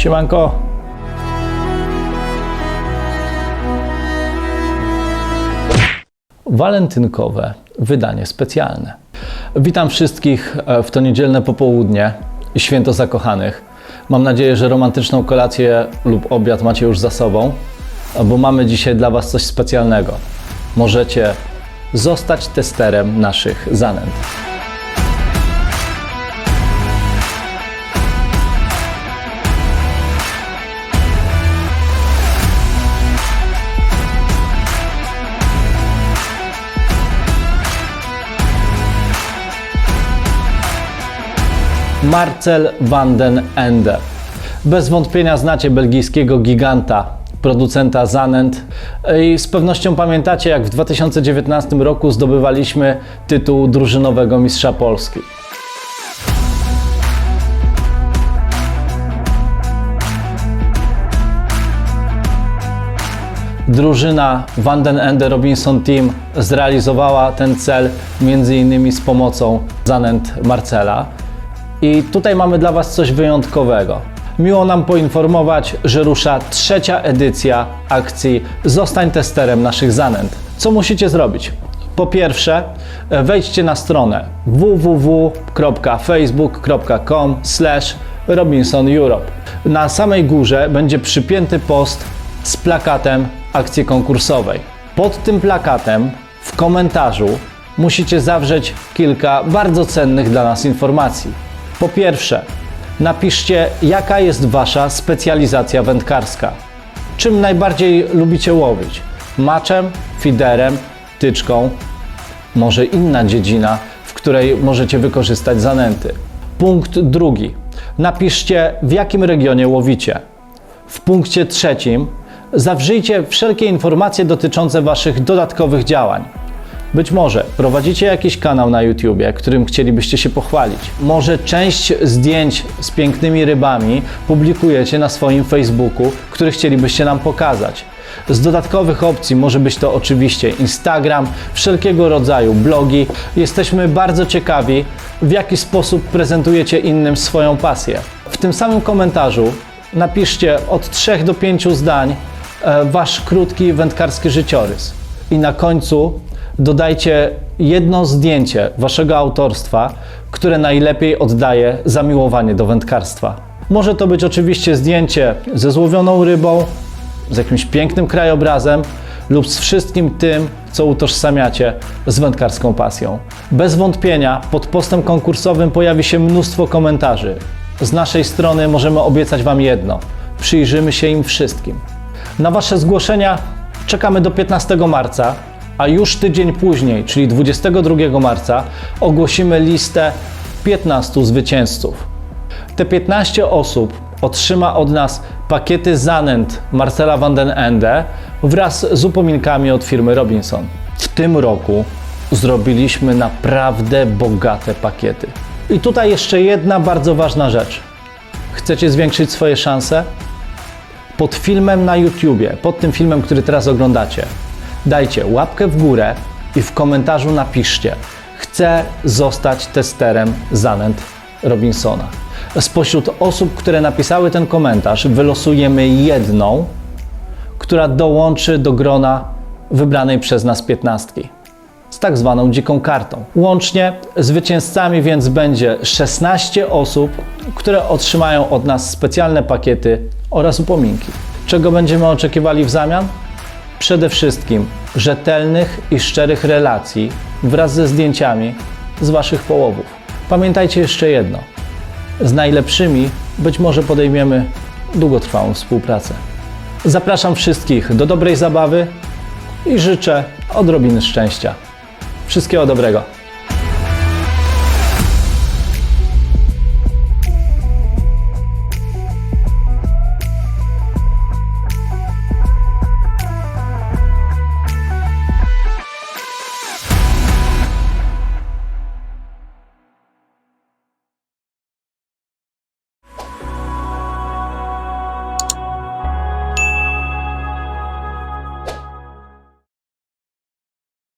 Siemanko. Walentynkowe wydanie specjalne. Witam wszystkich e, w to niedzielne popołudnie, święto zakochanych. Mam nadzieję, że romantyczną kolację lub obiad macie już za sobą, bo mamy dzisiaj dla Was coś specjalnego. Możecie zostać testerem naszych zanęt. Marcel van den Ende. Bez wątpienia znacie belgijskiego giganta, producenta zanęt i z pewnością pamiętacie, jak w 2019 roku zdobywaliśmy tytuł drużynowego mistrza Polski. Drużyna Van den Ende Robinson Team zrealizowała ten cel m.in. z pomocą zanęt Marcela. I tutaj mamy dla Was coś wyjątkowego. Miło nam poinformować, że rusza trzecia edycja akcji Zostań testerem naszych zanęt. Co musicie zrobić? Po pierwsze, e, wejdźcie na stronę www.facebook.com Robinson Europe. Na samej górze będzie przypięty post z plakatem akcji konkursowej. Pod tym plakatem w komentarzu musicie zawrzeć kilka bardzo cennych dla nas informacji. Po pierwsze, napiszcie, jaka jest Wasza specjalizacja wędkarska. Czym najbardziej lubicie łowić? Maczem, fiderem, tyczką, może inna dziedzina, w której możecie wykorzystać zanęty. Punkt drugi. Napiszcie, w jakim regionie łowicie. W punkcie trzecim zawrzyjcie wszelkie informacje dotyczące Waszych dodatkowych działań. Być może prowadzicie jakiś kanał na YouTubie, którym chcielibyście się pochwalić. Może część zdjęć z pięknymi rybami publikujecie na swoim Facebooku, który chcielibyście nam pokazać. Z dodatkowych opcji może być to oczywiście Instagram, wszelkiego rodzaju blogi. Jesteśmy bardzo ciekawi, w jaki sposób prezentujecie innym swoją pasję. W tym samym komentarzu napiszcie od 3 do 5 zdań e, wasz krótki wędkarski życiorys. I na końcu dodajcie jedno zdjęcie waszego autorstwa, które najlepiej oddaje zamiłowanie do wędkarstwa. Może to być oczywiście zdjęcie ze złowioną rybą, z jakimś pięknym krajobrazem lub z wszystkim tym, co utożsamiacie z wędkarską pasją. Bez wątpienia pod postem konkursowym pojawi się mnóstwo komentarzy. Z naszej strony możemy obiecać Wam jedno: przyjrzymy się im wszystkim. Na Wasze zgłoszenia czekamy do 15 marca, a już tydzień później, czyli 22 marca, ogłosimy listę 15 zwycięzców. Te 15 osób otrzyma od nas pakiety zanęt Marcela van den Ende wraz z upominkami od firmy Robinson. W tym roku zrobiliśmy naprawdę bogate pakiety. I tutaj jeszcze jedna bardzo ważna rzecz. Chcecie zwiększyć swoje szanse? Pod filmem na YouTubie, pod tym filmem, który teraz oglądacie, dajcie łapkę w górę i w komentarzu napiszcie: Chcę zostać testerem zanęt Robinsona. Spośród osób, które napisały ten komentarz, wylosujemy jedną, która dołączy do grona wybranej przez nas piętnastki z tak zwaną dziką kartą. Łącznie zwycięzcami więc będzie 16 osób, które otrzymają od nas specjalne pakiety oraz upominki. Czego będziemy oczekiwali w zamian? Przede wszystkim rzetelnych i szczerych relacji wraz ze zdjęciami z Waszych połowów. Pamiętajcie jeszcze jedno. Z najlepszymi być może podejmiemy długotrwałą współpracę. Zapraszam wszystkich do dobrej zabawy i życzę odrobiny szczęścia. Wszystkiego dobrego.